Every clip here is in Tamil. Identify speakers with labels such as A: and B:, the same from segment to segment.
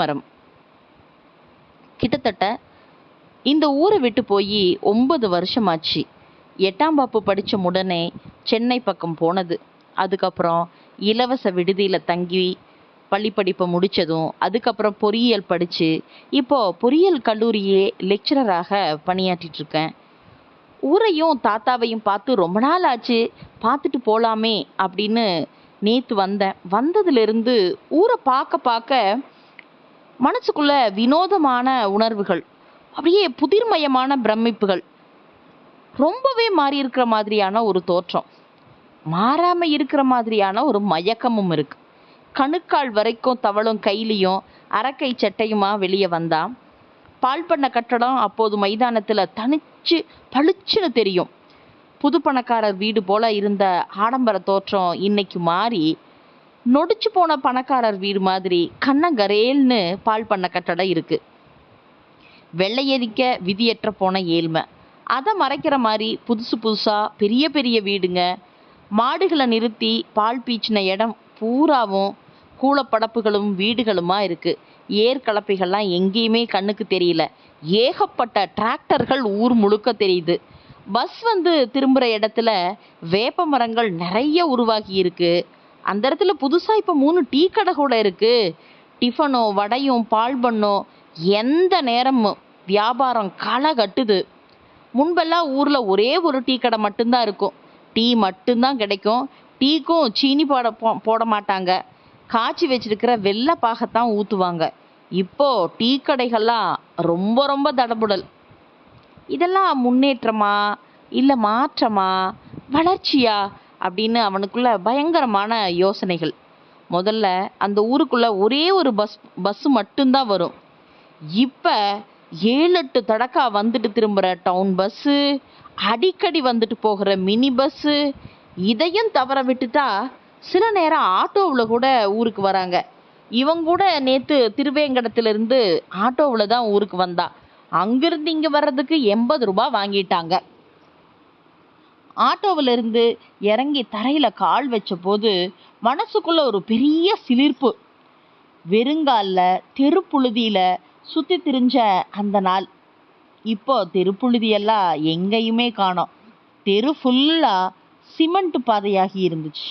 A: மரம். கிட்டத்தட்ட இந்த ஊரை விட்டு போய் ஒன்பது வருஷமாச்சு. எட்டாம் வகுப்பு படித்த உடனே சென்னை பக்கம் போனது. அதுக்கப்புறம் இலவச விடுதியில் தங்கி பள்ளி படிப்பை முடித்ததும் அதுக்கப்புறம் பொறியியல் படித்து இப்போ பொறியியல் கல்லூரியே லெக்சரராக பணியாற்றிட்டு இருக்கேன். ஊரையும் தாத்தாவையும் பார்த்து ரொம்ப நாள் ஆச்சு பார்த்துட்டு போகலாமே அப்படின்னு நேற்று வந்தேன். வந்ததுலேருந்து ஊரை பார்க்க பார்க்க மனசுக்குள்ள வினோதமான உணர்வுகள் அப்படியே புதிர்மயமான பிரமிப்புகள் ரொம்பவே மாறி இருக்கிற மாதிரியான ஒரு தோற்றம். மாறாம இருக்கிற மாதிரியான ஒரு மயக்கமும் இருக்கு. கணுக்கால் வரைக்கும் தவளும் கையிலையும் அரக்கை சட்டையுமா வெளியே வந்தான் பால் பண்ண கட்டடம் அப்போது மைதானத்துல தனிச்சு பளிச்சுன்னு தெரியும். புது பணக்காரர் வீடு போல இருந்த ஆடம்பர தோற்றம் இன்னைக்கு மாறி நொடிச்சு போன பணக்காரர் வீடு மாதிரி கண்ணங்கரேல்னு பால் பண்ண கட்டடம் இருக்கு. வெள்ளையரிக்க விதியற்ற போன ஏழ்மை. அதை மறைக்கிற மாதிரி புதுசு புதுசாக பெரிய பெரிய வீடுங்க. மாடுகளை நிறுத்தி பால் பீச்சின இடம் பூராவும் கூலப்படப்புகளும் வீடுகளுமா இருக்கு. ஏர் கலப்பைகள்லாம் எங்கேயுமே கண்ணுக்கு தெரியல. ஏகப்பட்ட டிராக்டர்கள் ஊர் முழுக்க தெரியுது. பஸ் வந்து திரும்புகிற இடத்துல வேப்ப மரங்கள் நிறைய உருவாகி இருக்குது அந்த இடத்துல புதுசாக இப்போ மூணு டீ கடை கூட இருக்குது டிஃபனோ வடையும் பால் பண்ணோ எந்த நேரமும் வியாபாரம் களை கட்டுது. முன்பெல்லாம் ஊரில் ஒரே ஒரு டீ கடை மட்டும்தான் இருக்கும். டீ மட்டும்தான் கிடைக்கும். டீக்கும் சீனி போட போ- போட மாட்டாங்க. காய்ச்சி வச்சிருக்கிற வெள்ளை பாகத்தான் ஊற்றுவாங்க இப்போ டீ கடைகள்லாம் ரொம்ப ரொம்ப தடபுடல். இதெல்லாம் முன்னேற்றமா? இல்லை மாற்றமா? வளர்ச்சியா? அப்படின்னு அவனுக்குள்ள பயங்கரமான யோசனைகள். முதல்ல அந்த ஊருக்குள்ள ஒரே ஒரு பஸ் பஸ் மட்டும்தான் வரும். இப்போ ஏழு எட்டு தடக்கா வந்துட்டு திரும்புகிற டவுன் பஸ்ஸு அடிக்கடி வந்துட்டு போகிற மினி பஸ்ஸு இதையும் தவற விட்டுட்டா சில நேரம் ஆட்டோவில் கூட ஊருக்கு வராங்க. இவங்க கூட நேற்று திருவேங்கடத்திலிருந்து ஆட்டோவில் தான் ஊருக்கு வந்தா. அங்கிருந்து இங்கே வர்றதுக்கு எண்பது ரூபா வாங்கிட்டாங்க. ஆட்டோவிலிருந்து இறங்கி தரையில் கால் வச்ச போது மனசுக்குள்ள ஒரு பெரிய சிலிர்ப்பு. வெறுங்காலில் தெருப்புழுதியில் சுற்றி திரிஞ்ச அந்த நாள். இப்போ தெருப்புழுதியெல்லாம் எங்கேயுமே காணோம். தெரு ஃபுல்லாக சிமெண்ட் பாதையாகி இருந்துச்சு.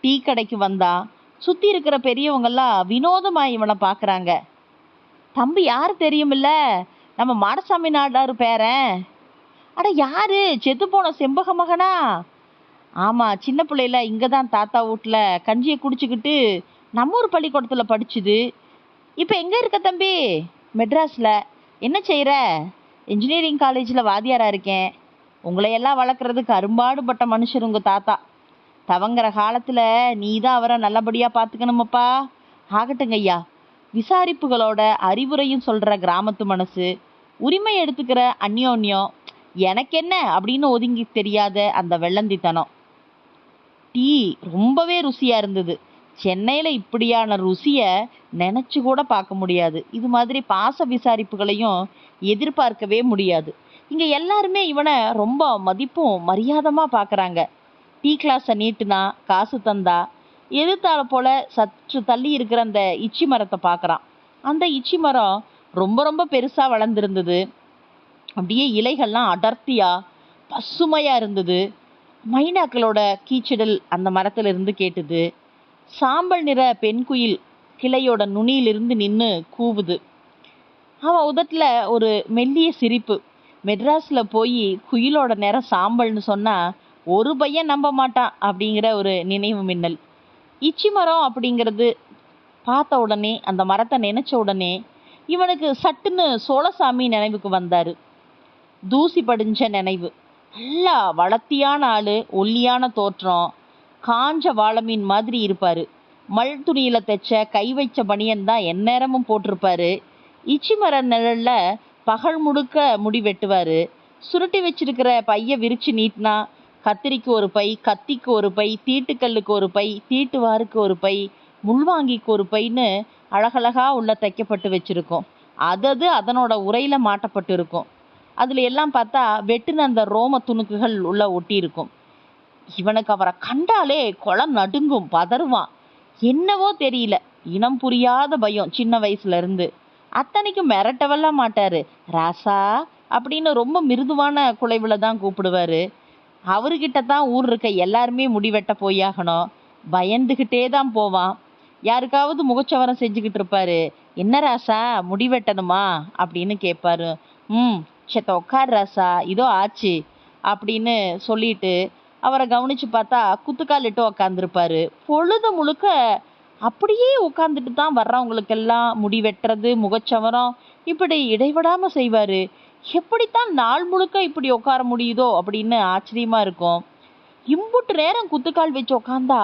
A: டீ கடைக்கு வந்தா சுற்றி இருக்கிற பெரியவங்கெல்லாம் வினோதமாக இவனை பார்க்குறாங்க தம்பி யாரு தெரியுமில்ல? நம்ம மாடசாமி நாடார் பேரன். அட யாரு? செத்து போன செம்பக மகனா? ஆமா சின்ன பிள்ளையில இங்கே தான் தாத்தா வீட்ல கஞ்சியை குடிச்சுக்கிட்டு நம்ம ஊர் பள்ளிக்கூடத்தில் படிச்சுது. இப்போ எங்கே இருக்க தம்பி? மெட்ராஸில். என்ன செய்கிற இன்ஜினியரிங் காலேஜில் வாதியாராக இருக்கேன். உங்களையெல்லாம் வளர்க்குறதுக்கு அரும்பாடுபட்ட மனுஷர் உங்கள் தாத்தா. தவங்குற காலத்தில் நீ தான் அவரை நல்லபடியாக பார்த்துக்கணுமப்பா ஆகட்டுங்க ஐயா. விசாரிப்புகளோட அறிவுரையும் சொல்கிற கிராமத்து மனசு. உரிமை எடுத்துக்கிற அந்யோன்யம். எனக்கு என்ன அப்படின்னு ஒதுங்கி தெரியாத அந்த வெள்ளந்தித்தனம். டீ ரொம்பவே ருசியாக இருந்தது. சென்னையில் இப்படியான ருசியை நினச்சி கூட பார்க்க முடியாது. இது மாதிரி பாச விசாரிப்புகளையும் எதிர்பார்க்கவே முடியாது. இங்கே எல்லாருமே இவனை ரொம்ப மதிப்பும் மரியாதமாக பார்க்குறாங்க டீ கிளாஸை நீட்டுனா காசு தந்தா எதிர்த்தால போல சற்று தள்ளி இருக்கிற அந்த இச்சி மரத்தை பார்க்குறான் அந்த இச்சி மரம் ரொம்ப ரொம்ப பெருசாக வளர்ந்துருந்தது. அப்படியே இலைகள்லாம் அடர்த்தியாக பசுமையாக இருந்தது. மைனாக்களோட கீச்சிடல் அந்த மரத்திலிருந்து கேட்டுது. சாம்பல் நிற பெண்குயில் கிளையோட நுனியிலிருந்து நின்று கூவுது. அவன் உதட்டில் ஒரு மெல்லிய சிரிப்பு. மெட்ராஸில் போய் குயிலோட நேரம் சாம்பல்னு சொன்னால் ஒரு பையன் நம்ப மாட்டான் அப்படிங்கிற ஒரு நினைவு மின்னல். இச்சி மரம் அப்படிங்கிறது பார்த்த உடனே அந்த மரத்தை நினச்ச உடனே இவனுக்கு சட்டுன்னு சோழசாமி நினைவுக்கு வந்தாரு. தூசி படிஞ்ச நினைவு. நல்லா வளர்த்தியான ஆள் ஒல்லியான தோற்றம். காஞ்ச வாழைமீன் மாதிரி இருப்பார். மல் துணியில் தைச்ச கை வைச்ச பனியன் தான் எந்நேரமும் போட்டிருப்பாரு. இச்சி மர நிழலில் பகல் முழுக்க முடி வெட்டுவார். சுருட்டி வச்சிருக்கிற பையை விரிச்சு நீட்டினா கத்திரிக்கு ஒரு பை கத்திக்கு ஒரு பை தீட்டுக்கல்லுக்கு ஒரு பை தீட்டுவாருக்கு ஒரு பை முள்வாங்கிக்கு ஒரு பைன்னு அழகழகா உள்ள தைக்கப்பட்டு வச்சுருக்கும். அதது அதனோட உரையில் மாட்டப்பட்டு இருக்கும் அதில் எல்லாம் பார்த்தா வெட்டின அந்த ரோம துணுக்குகள் உள்ள ஒட்டி இருக்கும் இவனுக்கு அவரை கண்டாலே குளம் நடுங்கும் பதறுவான். என்னவோ தெரியல. இனம் புரியாத பயம் சின்ன வயசுல இருந்து. அத்தனைக்கும் மிரட்டவெல்லாம் மாட்டாரு. ராசா அப்படின்னு ரொம்ப மிருதுவான குலைவில் தான் கூப்பிடுவாரு. அவர்கிட்ட தான் ஊர் இருக்க எல்லாருமே முடிவெட்ட போயாகணும். பயந்துகிட்டே தான் போவான். யாருக்காவது முகச்சவரம் செஞ்சுக்கிட்டு இருப்பாரு. என்ன ராசா முடி வெட்டணுமா அப்படின்னு கேட்பாரு ம் சேத்த உட்கார் ராசா இதோ ஆச்சு அப்படின்னு சொல்லிட்டு அவரை கவனித்து பார்த்தா குத்துக்கால் இட்டு உக்காந்துருப்பாரு. பொழுது முழுக்க அப்படியே உட்காந்துட்டு தான் வர்றவங்களுக்கெல்லாம் முடி வெட்டுறது முகச்சவரம் இப்படி இடைவிடாமல் செய்வார். எப்படித்தான் நாள் முழுக்க இப்படி உட்கார முடியுதோ அப்படின்னு ஆச்சரியமாக இருக்கும். இம்புட்டு நேரம் குத்துக்கால் வச்சு உக்காந்தா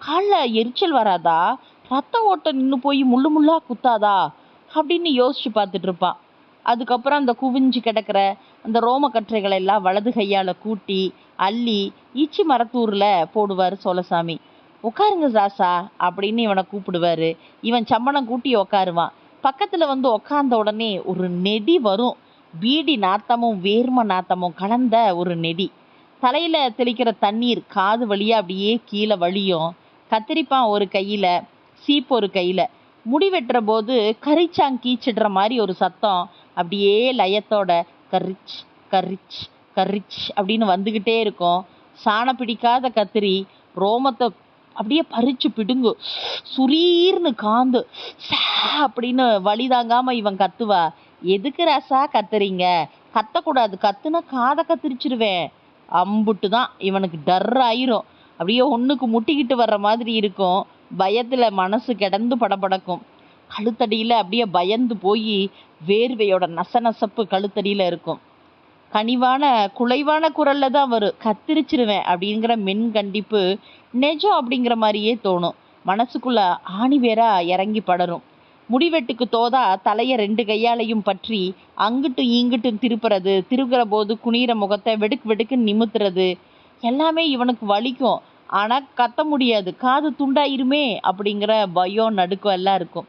A: காலில் எரிச்சல் வராதா ரத்த ஓட்டம் நின்று போய் முள்ளு முள்ளாக குத்தாதா அப்படின்னு யோசிச்சு பார்த்துட்டு இருப்பான். அதுக்கப்புறம் அந்த குவிஞ்சு கிடக்கிற அந்த ரோமக்கற்றைகளை எல்லாம் வலது கையால் கூட்டி அள்ளி ஈச்சி மரத்தூரில் போடுவார் சோழசாமி. உட்காருங்க சாசா அப்படின்னு இவனை கூப்பிடுவாரு. இவன் சம்மணம் கூட்டி உக்காருவான். பக்கத்தில் வந்து உக்காந்த உடனே ஒரு நெடி வரும். பீடி நாத்தமும் வேர்ம நாத்தமும் கலந்த ஒரு நெடி. தலையில் தெளிக்கிற தண்ணீர் காது வழியாக அப்படியே கீழே வழியும். கத்திரிப்பான் ஒரு கையில் சீப்பு ஒரு கையில். முடி வெட்டுற போது கரிச்சாங் கீச்சிடுற மாதிரி ஒரு சத்தம். அப்படியே லயத்தோட கரிச் கரிச் கரிச் அப்படின்னு வந்துக்கிட்டே இருக்கும். சாண பிடிக்காத கத்திரி ரோமத்தை அப்படியே பறிச்சு பிடுங்கு. சுரீர்னு காந்து சா அப்படின்னு வழி தாங்காம இவன் கத்துவா. எதுக்கு ரசா கத்துறீங்க? கத்தக்கூடாது. கத்துனா காதை கத்திரிச்சிருவேன். அம்புட்டு தான் இவனுக்கு டர் ஆயிரும். அப்படியே ஒண்ணுக்கு முட்டிக்கிட்டு வர்ற மாதிரி இருக்கும். பயத்துல மனசு கிடந்து படபடக்கும். கழுத்தடியில் அப்படியே பயந்து போய் வேர்வையோட நசநசப்பு கழுத்தடியில் இருக்கும். கனிவான குலைவான குரல்ல தான் வரும். கத்திரிச்சிருவேன் அப்படிங்கிற மென் கண்டிப்பு நெஜம் அப்படிங்கிற மாதிரியே தோணும். மனசுக்குள்ள ஆணி வேறா இறங்கி படரும். முடிவெட்டுக்கு தோதா தலையை ரெண்டு கையாலையும் பற்றி அங்கிட்டும் இங்கிட்டும் திருப்புறது திருப்புற போது குனிகிற முகத்தை வெடுக்கு வெடுக்குன்னு நிமித்துறது எல்லாமே இவனுக்கு வலிக்கும். ஆனால் கத்த முடியாது. காது துண்டாயிருமே அப்படிங்கிற பயம் நடுக்கம் எல்லாம் இருக்கும்.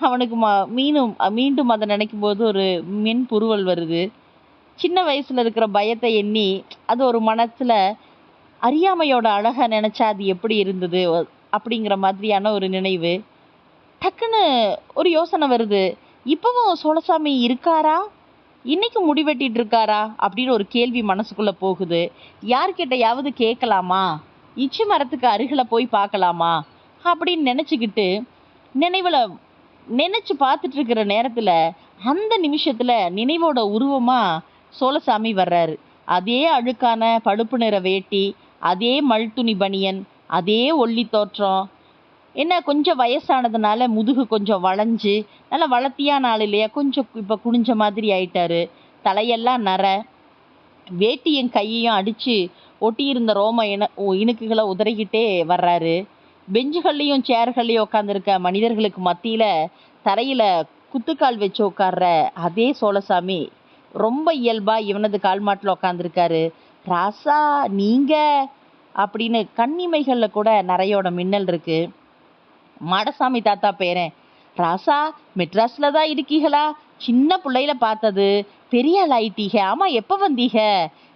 A: அவனுக்கு ம மீனும் மீண்டும் அதை நினைக்கும் போது ஒரு மென் புருவல் வருது. சின்ன வயசுல இருக்கிற பயத்தை எண்ணி அது ஒரு மனசுல அறியாமையோட அழகை நினைச்சா அது எப்படி இருந்தது? அப்படிங்கிற மாதிரியான ஒரு நினைவு. டக்குன்னு ஒரு யோசனை வருது. இப்பவும் சோழசாமி இருக்காரா? இன்னைக்கு முடி வெட்டிட்டு இருக்காரா? அப்படின்னு ஒரு கேள்வி மனசுக்குள்ள போகுது. யார்கிட்டயாவது கேட்கலாமா? இச்சி மரத்துக்கு அருகில போய் பார்க்கலாமா? அப்படின்னு நினைச்சுக்கிட்டு நினைவுல நினைச்சு பார்த்துட்டு இருக்கிற நேரத்தில் அந்த நிமிஷத்தில் நினைவோட உருவமாக சோழசாமி வர்றாரு. அதே அழுக்கான பழுப்பு நிற வேட்டி அதே மல்துணி பனியன் அதே ஒல்லி தோற்றம். என்ன கொஞ்சம் வயசானதுனால முதுகு கொஞ்சம் வளைஞ்சு நல்லா வளர்த்தியான ஆள் இல்லையா கொஞ்சம் இப்போ குனிஞ்ச மாதிரி ஆயிட்டாரு. தலையெல்லாம் நர. வேட்டியும் கையையும் அடித்து ஒட்டியிருந்த ரோம இன உ- இணுக்குகளை உதறிக்கிட்டே வர்றாரு. பெஞ்சுகள்லையும் சேர்கள்லையும் உட்காந்துருக்க மனிதர்களுக்கு மத்தியில் தரையில் குத்துக்கால் வச்சு உட்கார்ற அதே சோழசாமி ரொம்ப இயல்பாக இவனது கால் மாட்டில் உட்காந்துருக்காரு ராசா நீங்கள் அப்படின்னு கண்ணிமைகளில் கூட நிறையோட மின்னல் இருக்குது மாடசாமி தாத்தா பேரன் ராசா மெட்ராஸில் தான் இருக்கீங்களா சின்ன பிள்ளையில பார்த்தது. பெரிய ஆள் ஆயிட்டீங்க ஆமாம் எப்போ வந்தீங்க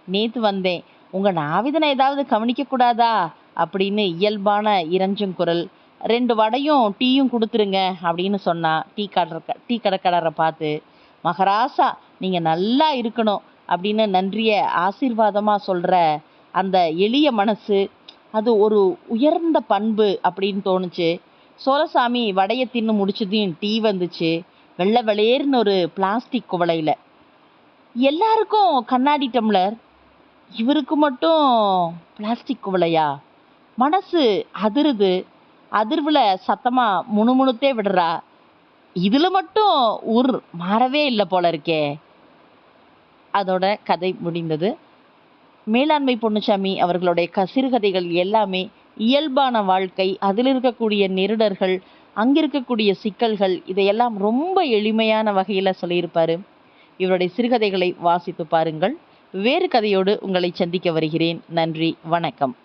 A: நேற்று வந்தேன். உங்கள் நாவிதனை ஏதாவது கவனிக்க கூடாதா? அப்படின்னு இயல்பான இறஞ்சும் குரல். ரெண்டு வடையும் டீயும் கொடுத்துருங்க அப்படின்னு சொன்னா டீ கடற்க டீ கடைக்காரரை பார்த்து மகராசா நீங்க நல்லா இருக்கணும் அப்படின்னு நன்றிய ஆசீர்வாதமா சொல்ற அந்த எளிய மனசு அது ஒரு உயர்ந்த பண்பு அப்படின்னு தோணுச்சு. சோழசாமி வடையை தின்னு முடிச்சதையும் டீ வந்துச்சு. வெள்ளை வெளியேறுன்னு ஒரு பிளாஸ்டிக் குவளையில். எல்லாருக்கும் கண்ணாடி டம்ளர். இவருக்கு மட்டும் பிளாஸ்டிக் குவளையா? மனசு அதிருது அதிர்வில் சத்தமாக முணுமுணுத்தே விடுறா. இதில் மட்டும் ஊர் மாறவே இல்லை போல இருக்கே. அதோட கதை முடிந்தது. மேலாண்மை பொன்னுசாமி அவர்களுடைய கசிறுகதைகள் எல்லாமே இயல்பான வாழ்க்கை அதில் இருக்கக்கூடிய நெருடர்கள் அங்கிருக்கக்கூடிய சிக்கல்கள் இதையெல்லாம் ரொம்ப எளிமையான வகையில் சொல்லியிருப்பாரு. இவருடைய சிறுகதைகளை வாசித்து பாருங்கள். வேறு கதையோடு உங்களை சந்திக்க வருகிறேன். நன்றி வணக்கம்.